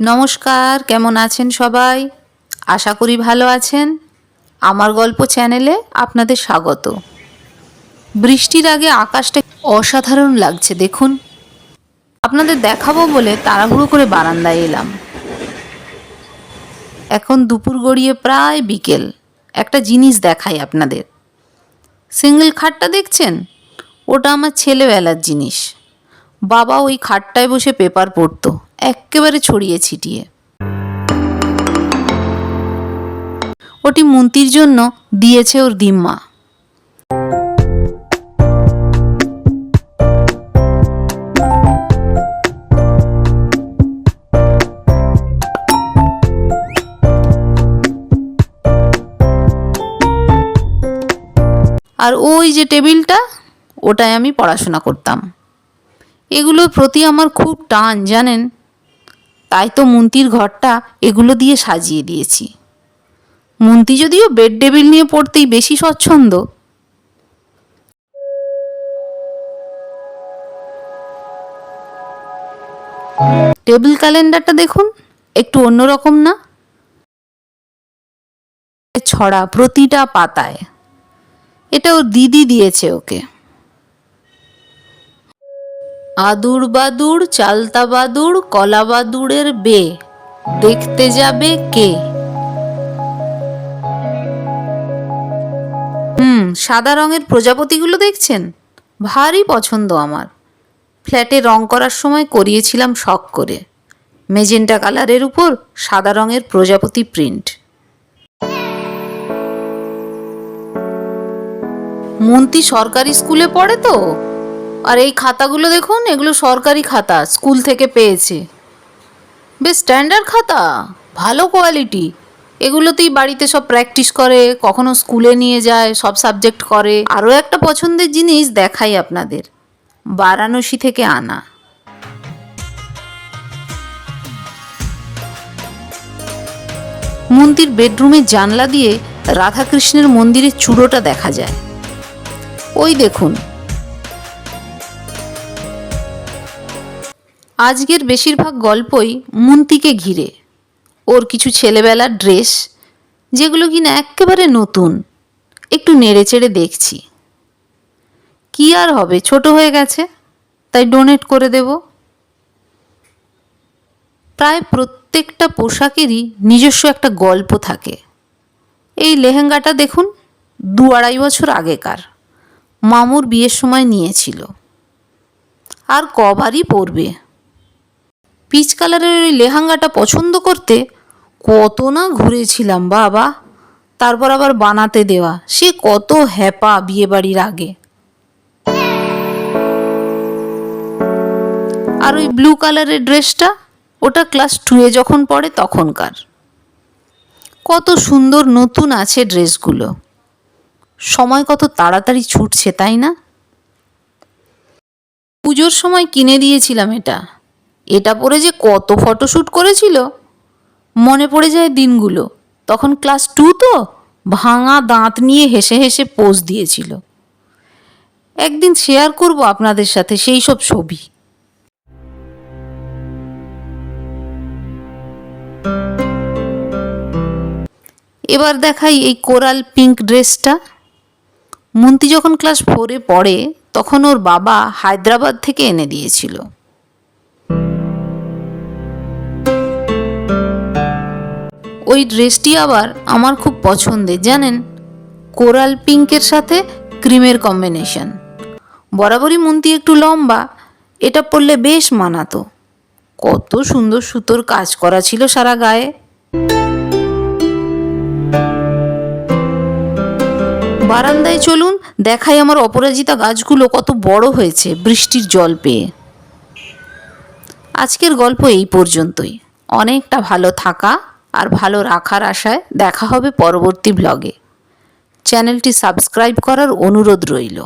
নমস্কার, কেমন আছেন সবাই? আশা করি ভালো আছেন। আমার গল্প চ্যানেলে আপনাদের স্বাগত। বৃষ্টির আগে আকাশটা অসাধারণ লাগছে, দেখুন। আপনাদের দেখাবো বলে তাড়াহুড়ো করে বারান্দায় এলাম। এখন দুপুর গড়িয়ে প্রায় বিকেল। একটা জিনিস দেখাই আপনাদের। সিঙ্গেল খাটটা দেখছেন? ওটা আমার ছেলেবেলার জিনিস। বাবা ওই খাটটায় বসে পেপার পড়তো। এক্কেবারে ছড়িয়ে ছিটিয়ে। ওটি মুন্তির জন্য দিয়েছে ওর দিম্মা। আর ওই যে টেবিলটা, ওটায় আমি পড়াশোনা করতাম। এগুলোর প্রতি আমার খুব টান, জানেন? তাই তো মুন্তির ঘরটা এগুলো দিয়ে সাজিয়ে দিয়েছি। মুন্তি যদিও বেড টেবিল নিয়ে পড়তেই বেশি স্বচ্ছন্দ। টেবিল ক্যালেন্ডারটা দেখুন, একটু অন্যরকম না? ছড়া প্রতিটা পাতায়। এটা ওর দিদি দিয়েছে ওকে। আদুর বাদুর, চালতা বাদুর, কলা বাদুড়ের বে। দেখতে যাবে কে? হুম, সাদা রঙের প্রজাপতিগুলো দেখছেন? ভারী পছন্দ আমার। ফ্ল্যাটে রং করার সময় করিয়েছিলাম শখ করে। মেজেন্টা কালারের উপর সাদা রঙের প্রজাপতি প্রিন্ট। মন্তি সরকারি স্কুলে পড়ে তো? আর এই খাতাগুলো দেখুন, এগুলো সরকারি খাতা, স্কুল থেকে পেয়েছে। বেশ স্ট্যান্ডার্ড খাতা, ভালো কোয়ালিটি এগুলোতেই বাড়িতে সব প্র্যাকটিস করে, কখনো স্কুলে নিয়ে যায়, সব সাবজেক্ট করে। আরও একটা পছন্দের জিনিস দেখাই আপনাদের, বারাণসী থেকে আনা। মন্দির বেডরুমের জানলা দিয়ে রাধাকৃষ্ণের মন্দিরের চূড়োটা দেখা যায়। ওই দেখুন আজকের বেশিরভাগ গল্পই মুন্তিকে ঘিরে। ওর কিছু ছেলেবেলার ড্রেস, যেগুলো কিনা একেবারে নতুন, একটু নেড়ে চেড়ে দেখছি। কি আর হবে, ছোট হয়ে গেছে, তাই ডোনেট করে দেব। প্রায় প্রত্যেকটা পোশাকেরই নিজস্ব একটা গল্প থাকে। এই লেহেঙ্গাটা দেখুন, দু আড়াই বছর আগেকার। মামুর বিয়ের সময় নিয়েছিল। আর কবারই পরবে। পিচ কালারের ওই লেহেঙ্গাটা পছন্দ করতে কত না ঘুরেছিলাম বাবা। তারপর আবার বানাতে দেওয়া। সে কত হ্যাপা বিয়েবাড়ির আগে। আর ওই ব্লু কালারের ড্রেসটা, ওটা ক্লাস টুয়ে যখন পড়ে তখনকার। কত সুন্দর নতুন আছে ড্রেসগুলো। সময় কত তাড়াতাড়ি ছুটছে, তাই না? পুজোর সময় কিনে দিয়েছিলাম এটা। এটা পরে যে কত ফটোশ্যুট করেছিল? মনে পড়ে যায় দিনগুলো। তখন ক্লাস টু তো ভাঙা দাঁত নিয়ে হেসে হেসে পোজ দিয়েছিল। একদিন শেয়ার করব আপনাদের সাথে সেই সব ছবি। এবার দেখাই এই কোরাল পিঙ্ক ড্রেসটা। মন্তি যখন ক্লাস ফোরে পড়ে, তখন ওর বাবা হায়দ্রাবাদ থেকে এনে দিয়েছিল। ওই ড্রেসটি আবার আমার খুব পছন্দের জানেন? কোরাল পিঙ্কের সাথে ক্রিমের কম্বিনেশন বরাবরই মন্তি একটু লম্বা, এটা পরলে বেশ মানাতো। কত সুন্দর সুতোর কাজ করা ছিল সারা গায়ে। বারান্দায় চলুন, দেখাই আমার অপরাজিতা গাছগুলো কত বড় হয়েছে বৃষ্টির জল পেয়ে। আজকের গল্প এই পর্যন্তই। অনেকটা ভালো থাকা। আর ভালো রাখার আশায় দেখা হবে পরবর্তী ব্লগে চ্যানেলটি সাবস্ক্রাইব করার অনুরোধ রইল।